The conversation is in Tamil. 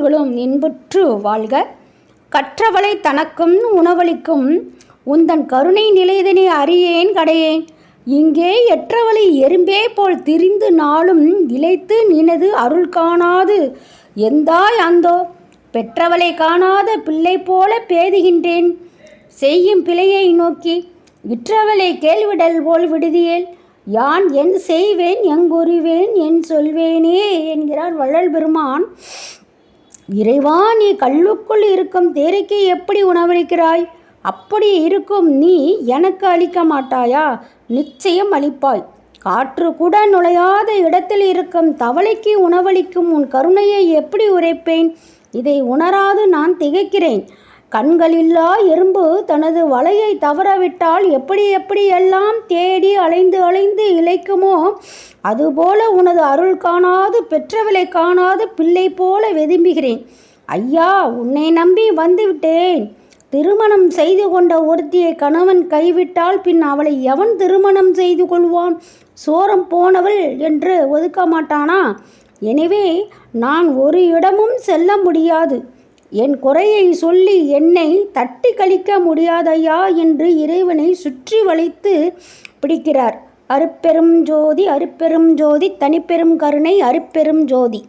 களும் இன்புற்று வாழ்க. கற்றவளை தனக்கும் உணவளிக்கும் உந்தன் கருணை நிலைதனை அறியேன் கடையேன் இங்கே எற்றவளை எறும்பே போல் திரிந்து நாளும் இளைத்து நினது அருள் காணாது. எந்தாய் அந்தோ? பெற்றவளை காணாத பிள்ளை போல பேதுகின்றேன். செய்யும் பிழையை நோக்கி விற்றவளை கேள்விடல் போல் விடுதியேல். யான் என் செய்வேன் எங்குறுவேன் என் சொல்வேனே என்கிறார் வள்ளல் பெருமான். இறைவா நீ கல்லுக்குள் இருக்கும் தேரைக்கு எப்படி உணவளிக்கிறாய்? அப்படி இருக்கும் நீ எனக்கு அளிக்க மாட்டாயா? நிச்சயம் அளிப்பாய். காற்று கூட நுழையாத இடத்தில் இருக்கும் தவளைக்கு உணவளிக்கும் உன் கருணையை எப்படி உரைப்பேன்? இதை உணராது நான் திகைக்கிறேன். கண்களில்லா எறும்பு தனது வலையை தவறவிட்டால் எப்படி எப்படி எல்லாம் தேடி அலைந்து அலைந்து இழைக்குமோ அதுபோல உனது அருள் காணாது பெற்றவளை காணாது பிள்ளை போல வெதும்புகிறேன். ஐயா உன்னை நம்பி வந்துவிட்டேன். திருமணம் செய்து கொண்ட ஒருத்தியை கணவன் கைவிட்டால் பின் அவளை எவன் திருமணம் செய்து கொள்வான்? சோரம் போனவள் என்று ஒதுக்க மாட்டானா? எனவே நான் ஒரு இடமும் செல்ல முடியாது. என் குறையை சொல்லி என்னை தட்டி கழிக்க முடியாதையா என்று இறைவனை சுற்றி வளைத்து பிடிக்கிறார். அருப்பெரும் ஜோதி அருப்பெரும் ஜோதி தனிப்பெரும் கருணை அருப்பெரும் ஜோதி.